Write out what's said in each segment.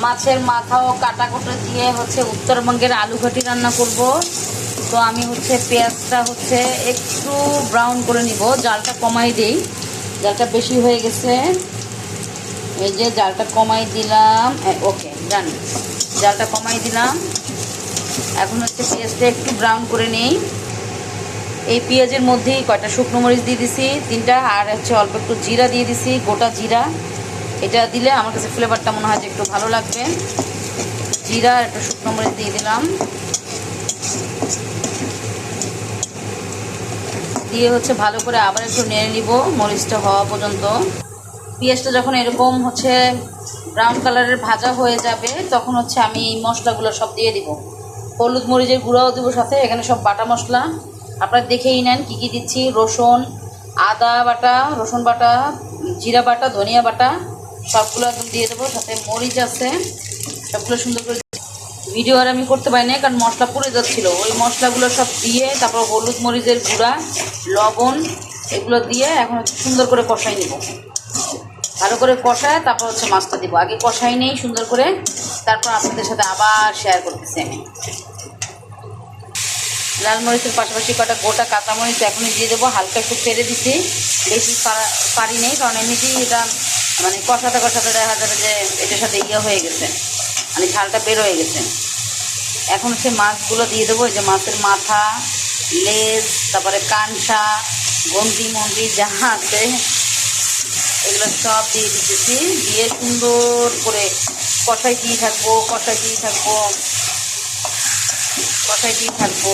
মাছের মাথা ও কাটা কোটা দিয়ে হচ্ছে উত্তরবঙ্গের আলু ঘাটি রান্না করব। তো আমি হচ্ছে পেঁয়াজটা হচ্ছে একটু ব্রাউন করে নিব। জালটা কমাই দেই। জালটা বেশি হয়ে গেছে। এই যে জালটা কমাই দিলাম। ওকে জানি জালটা কমাই দিলাম। এখন হচ্ছে পেঁয়াজটা একটু ব্রাউন করে নেই। এই পেঁয়াজের মধ্যেই কয়টা শুকনো মরিচ দিয়ে দিছি, তিনটা, আর হচ্ছে অল্প একটু জিরা দিয়ে দিছি, গোটা জিরা। এটা দিলে আমার কাছে ফ্লেভারটা মনে হয় যে একটু ভালো লাগবে। জিরা একটু শুকনো মরিচ দিয়ে দিলাম। দিয়ে হচ্ছে ভালো করে আবার একটু নেড়ে নিব, মরিচটা হওয়া পর্যন্ত। পেঁয়াজটা যখন এরকম হচ্ছে ব্রাউন কালারের ভাজা হয়ে যাবে, তখন হচ্ছে আমি মশলাগুলো সব দিয়ে দিব। হলুদ মরিচের গুঁড়াও দেবো সাথে, এখানে সব বাটা মশলা। আপনারা দেখেই নেন কী কী দিচ্ছি, রসুন, আদা বাটা, রসুন বাটা, জিরা বাটা, ধনিয়া বাটা। সবগুলো একদম দিয়ে দেবো, সাথে মরিচ আছে, সবগুলো সুন্দর করে ভিডিও আর আমি করতে পারি না কারণ মশলা পুড়ে যাচ্ছিল। ওই মশলাগুলো সব দিয়ে, তারপর হলুদ মরিচের গুঁড়া, লবণ, এগুলো দিয়ে এখন সুন্দর করে কষাই নেব। ভালো করে কষায় তারপর হচ্ছে মাছটা দিব। আগে কষাই নেই, সুন্দর করে, তারপর আপনাদের সাথে আবার শেয়ার করতেছি আমি। লাল মরিচের পাশাপাশি কটা গোটা কাঁচামরিচ এখনই দিয়ে দেবো, হালকা একটু ফেলে দিছি। বেশি পারি নেই, কারণ এমনিতেই এটা মানে কষাতে কষাতে দেখা যাবে যে এটার সাথে ইয়ে হয়ে গেছে। মানে ঝালটা বের হয়ে গেছে। এখন হচ্ছে মাছগুলো দিয়ে দেবো যে মাছের মাথা, লেজ, তারপরে কানসা গন্দি মন্দি যা আছে, এগুলো সব দিয়ে দিতেছি। দিয়ে সুন্দর করে কষাই দিয়ে থাকব, কষাই দিয়ে থাকব, কষাই দিয়ে থাকব।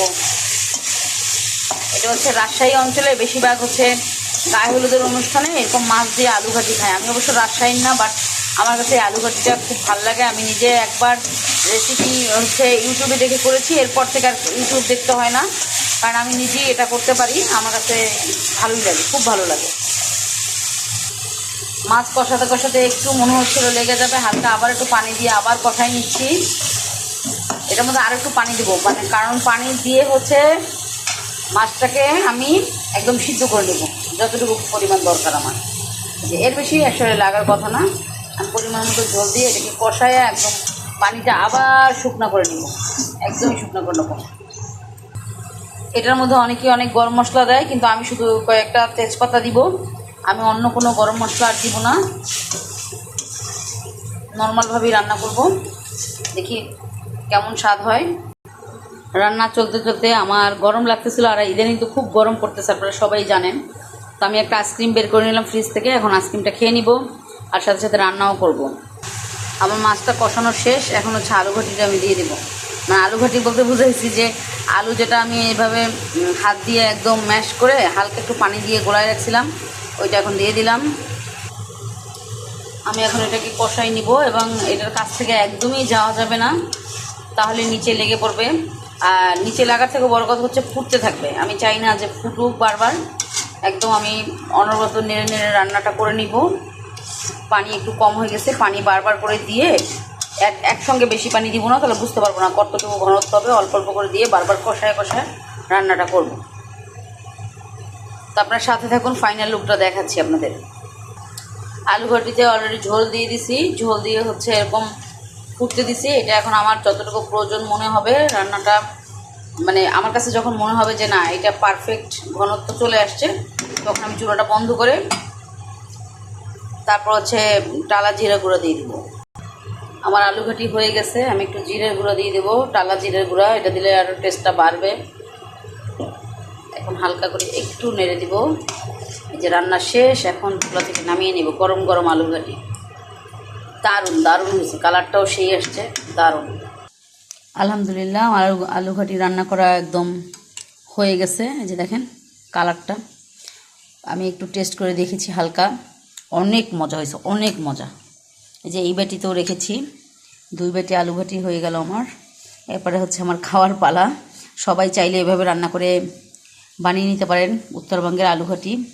এটা হচ্ছে রাজশাহী অঞ্চলে বেশিরভাগ হচ্ছে গায়ে হলুদের অনুষ্ঠানে এরকম মাছ দিয়ে আলু ঘাটি খায়। আমি অবশ্য রাজশাহীর না বাট আমার কাছে আলু ঘাটিটা খুব ভালো লাগে। আমি নিজে একবার রেসিপি হচ্ছে ইউটিউবে দেখে করেছি, এরপর থেকে আর ইউটিউব দেখতে হয় না। কারণ আমি নিজেই এটা করতে পারি, আমার কাছে ভালোই লাগে, খুব ভালো লাগে। মাছ কষাতে কষাতে একটু মনে হচ্ছিল লেগে যাবে, হালকা আবার একটু পানি দিয়ে আবার কষাই নিচ্ছি। এটার মধ্যে আর একটু পানি দেবো মানে কারণ পানি দিয়ে হচ্ছে মাছটাকে আমি একদম সিদ্ধ করে নেব। যতটুকু পরিমাণ দরকার আমার। যে এর বেশি আসলে লাগার কথা না। আমি পরিমাণ মতো জল দিয়ে এটাকে কষায় একদম পানিটা আবার শুকনো করে নেব। একদমই শুকনো করে নেব। এটার মধ্যে অনেকে অনেক গরম মশলা দেয়, কিন্তু আমি শুধু কয়েকটা তেজপাতা দিব। আমি অন্য কোনো গরম মশলা আর দিব না। নর্মালভাবেই রান্না করব। দেখি কেমন স্বাদ হয়। রান্না চলতে চলতে আমার গরম লাগতেছিল আর ইদানিং তো খুব গরম পড়তেছে আপনারা সবাই জানেন। তো আমি একটা আইসক্রিম বের করে নিলাম ফ্রিজ থেকে এখন আইসক্রিমটা খেয়ে নিব আর সাথে সাথে রান্নাও করব। আমার মাছটা কষানো শেষ এখন হচ্ছে আলু ঘাটিটা আমি দিয়ে দেবো। মানে আলু ঘাটি বলতে বুঝেছি যে আলু যেটা আমি এইভাবে উম, হাত দিয়ে একদম ম্যাশ করে হালকা একটু পানি দিয়ে গোলায় রাখছিলাম ওইটা এখন দিয়ে দিলাম। আমি এখন এটাকে কষাই নিব এবং এটার কাছ থেকে একদমই যাওয়া যাবে না তাহলে নিচে লেগে পড়বে। আর নিচে লাগার থেকে বড় কথা হচ্ছে ফুটতে থাকবে। আমি চাই না যে ফুটুক বারবার। একদম আমি অনবরত নেড়ে নেড়ে রান্নাটা করে নিব। পানি একটু কম হয়ে গেছে, পানি বারবার করে দিয়ে এক, একসঙ্গে বেশি পানি দিব না, তাহলে বুঝতে পারব না কতটুকু ঘনত্ব হবে। অল্প অল্প করে দিয়ে বারবার কষায় কষায় রান্নাটা করব। তো আপনার সাথে থাকুন ফাইনাল লুকটা দেখাচ্ছি আপনাদের। আলু ঘটিতে অলরেডি ঝোল দিয়ে দিছি। ঝোল দিয়ে হচ্ছে এরকম ফুটতে দিছি, এটা এখন আমার যতটুকু প্রয়োজন মনে হবে, রান্নাটা মানে আমার কাছে যখন মনে হবে যে না, এটা পারফেক্ট ঘনত্ব চলে আসছে, তখন আমি চুলাটা বন্ধ করে তারপর হচ্ছে টালা জিরা গুঁড়ো দিয়ে দিব। আমার আলু ঘাটি হয়ে গেছে, আমি একটু জিরের গুঁড়ো দিয়ে দেবো টালা জিরের গুঁড়া, এটা দিলে আরও টেস্টটা বাড়বে। এখন হালকা করে একটু নেড়ে দিব। এই যে রান্না শেষ, এখন চুলা থেকে নামিয়ে নেব গরম গরম আলু ঘাটি। দারুণ দারুণ হয়েছে। কালারটাও সেই আসছে, দারুণ। আলহামদুলিল্লাহ আলু- আলু ঘাটি রান্না করা একদম হয়ে গেছে। এই যে দেখেন, কালারটা। আমি একটু টেস্ট করে দেখেছি হালকা। অনেক মজা হয়েছে, অনেক মজা। এই যে এই বাটিতেও রেখেছি। দুই বাটি আলু ঘাটি হয়ে গেল আমার। এরপরে হচ্ছে আমার খাওয়ার পালা। সবাই চাইলে এভাবে রান্না করে বানিয়ে নিতে পারেন উত্তরবঙ্গের আলু ঘাটি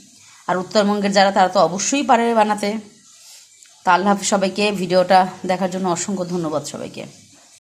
আর উত্তরবঙ্গের যারা, তারা তো অবশ্যই পারে বানাতে। তা আল্লাহ সবাইকে ভিডিওটা দেখার জন্য অসংখ্য ধন্যবাদ সবাইকে।